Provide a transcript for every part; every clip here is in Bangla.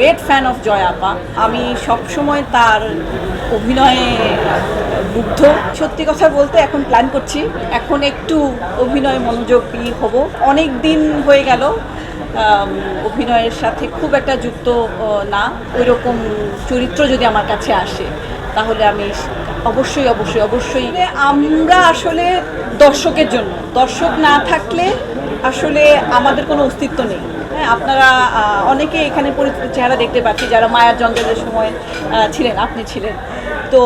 গ্রেট ফ্যান অফ জয় আপা আমি সবসময় তার অভিনয়ে মুগ্ধ। সত্যি কথা বলতে এখন প্ল্যান করছি। এখন একটু অভিনয় মনোযোগী হব। অনেক দিন হয়ে গেল অভিনয়ের সাথে খুব একটা যুক্ত না। ওই রকম চরিত্র যদি আমার কাছে আসে, তাহলে আমি অবশ্যই অবশ্যই অবশ্যই। আমরা আসলে দর্শকের জন্য। দর্শক না থাকলে আসলে আমাদের কোনো অস্তিত্ব নেই। হ্যাঁ আপনারা অনেকে এখানে পরিচিত চেহারা দেখতে পাচ্ছি যারা মায়ার জঙ্গলের সময় ছিলেন, আপনি ছিলেন। তো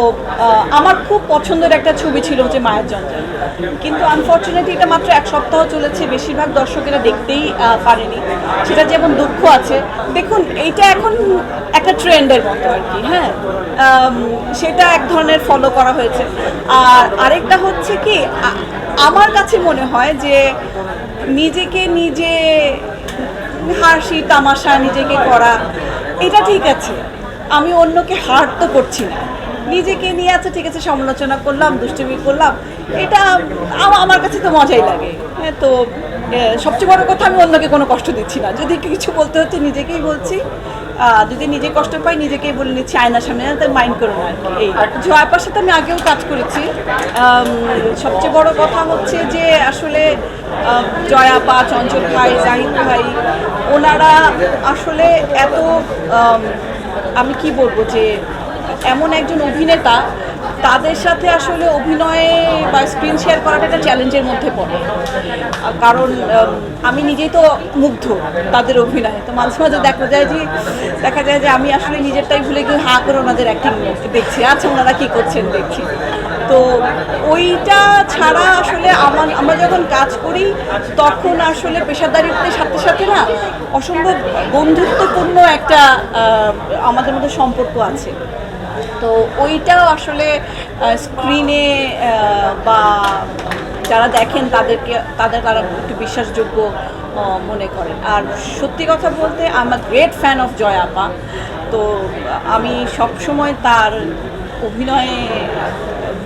আমার খুব পছন্দের একটা ছবি ছিল যে মায়ের জঞ্জাল। কিন্তু আনফর্চুনেটলি এটা মাত্র এক সপ্তাহ চলেছে, বেশিরভাগ দর্শকেরা দেখতেই পারেনি। সেটা যেমন দুঃখ আছে। দেখুন, এইটা এখন একটা ট্রেন্ডের মতো আর কি হ্যাঁ? সেটা এক ধরনের ফলো করা হয়েছে। আর আরেকটা হচ্ছে কি আমার কাছে মনে হয় যে নিজেকে নিজে হাসি, তামাশা নিজেকে করা, এটা ঠিক আছে। আমি অন্যকে হার্ট তো করছি না। নিজেকে নিয়ে আছে ঠিক আছে, সমালোচনা করলাম, দুষ্টুমি করলাম। এটা আম- আমার কাছে তো মজাই লাগে। হ্যাঁ তো সবচেয়ে বড় কথা আমি অন্যকে কোনো কষ্ট দিচ্ছি না। যদি কিছু বলতে হচ্ছে, নিজেকেই বলছি। যদি নিজে কষ্ট পাই, নিজেকেই বলে নিচ্ছি, আয়নার সামনে তাই মাইন্ড করো না এই জয়াপার সাথে আমি আগেও কাজ করেছি। সবচেয়ে বড় কথা হচ্ছে যে, আসলে জয়াপা, চঞ্চল ভাই, জাহিদ ভাই, ওনারা আসলে এত আমি কি বলব যে এমন একজন অভিনেতা, তাদের সাথে আসলে অভিনয়ে বা স্ক্রিন শেয়ার করাটা একটা চ্যালেঞ্জের মধ্যে পড়ে। কারণ আমি নিজেই তো মুগ্ধ তাদের অভিনয়ে। তো মাঝে মাঝে দেখা যায় যে, দেখা যায় যে আমি আসলে নিজেরটাই ভুলে গিয়ে হা করে ওনাদের অ্যাক্টিং দেখছি। আচ্ছা ওনারা কী করছেন দেখছি। তো ওইটা ছাড়া আসলে আমার, আমরা যখন কাজ করি, তখন আসলে পেশাদারিত্বের সাথে সাথে না, অসম্ভব বন্ধুত্বপূর্ণ একটা আমাদের মধ্যে সম্পর্ক আছে। তো ওইটাও আসলে স্ক্রিনে বা যারা দেখেন তাদেরকে, তাদের তারা একটু বিশ্বাসযোগ্য মনে করেন। আর সত্যি কথা বলতে আমার গ্রেট ফ্যান অফ জয় আপা তো আমি সবসময় তার অভিনয়ে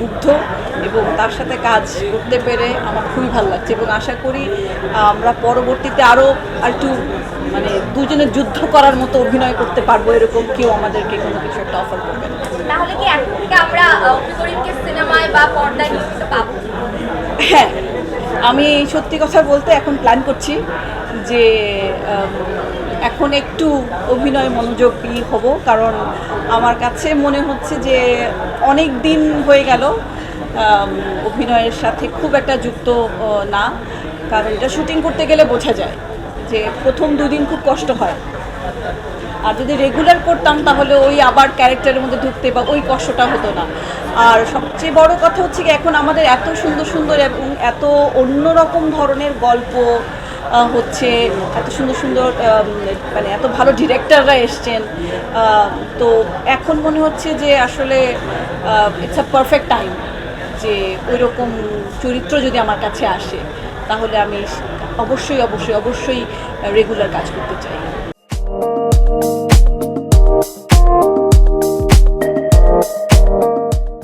মুগ্ধ এবং তার সাথে কাজ করতে পেরে আমার খুবই ভালো লাগছে এবং আশা করি আমরা পরবর্তীতে আরও আর একটু মানে দুজনের যুদ্ধ করার মতো অভিনয় করতে পারব এরকম কেউ আমাদেরকে কোনো কিছু একটা অফার করবে না। তাহলে কি এখন থেকে আমরা সিনেমায় বা পর্দায় পাবো? হ্যাঁ আমি সত্যি কথা বলতে এখন প্ল্যান করছি যে এখন একটু অভিনয় মনোযোগী হব, কারণ আমার কাছে মনে হচ্ছে যে অনেক দিন হয়ে গেল অভিনয়ের সাথে খুব একটা যুক্ত না, কারণ এটা শুটিং করতে গেলে বোঝা যায় যে প্রথম দুদিন খুব কষ্ট হয়। আর যদি রেগুলার করতাম, তাহলে ওই আবার ক্যারেক্টারের মধ্যে ঢুকতে বা ওই কষ্টটা হতো না। আর সবচেয়ে বড় কথা হচ্ছে কি, এখন আমাদের এত সুন্দর সুন্দর এবং এত অন্যরকম ধরনের গল্প হচ্ছে, এত সুন্দর সুন্দর মানে এত ভালো ডিরেক্টররা এসছেন তো এখন মনে হচ্ছে যে আসলে ইটস আ পারফেক্ট টাইম যে ওই রকম চরিত্র যদি আমার কাছে আসে, তাহলে আমি অবশ্যই অবশ্যই অবশ্যই রেগুলার কাজ করতে চাই।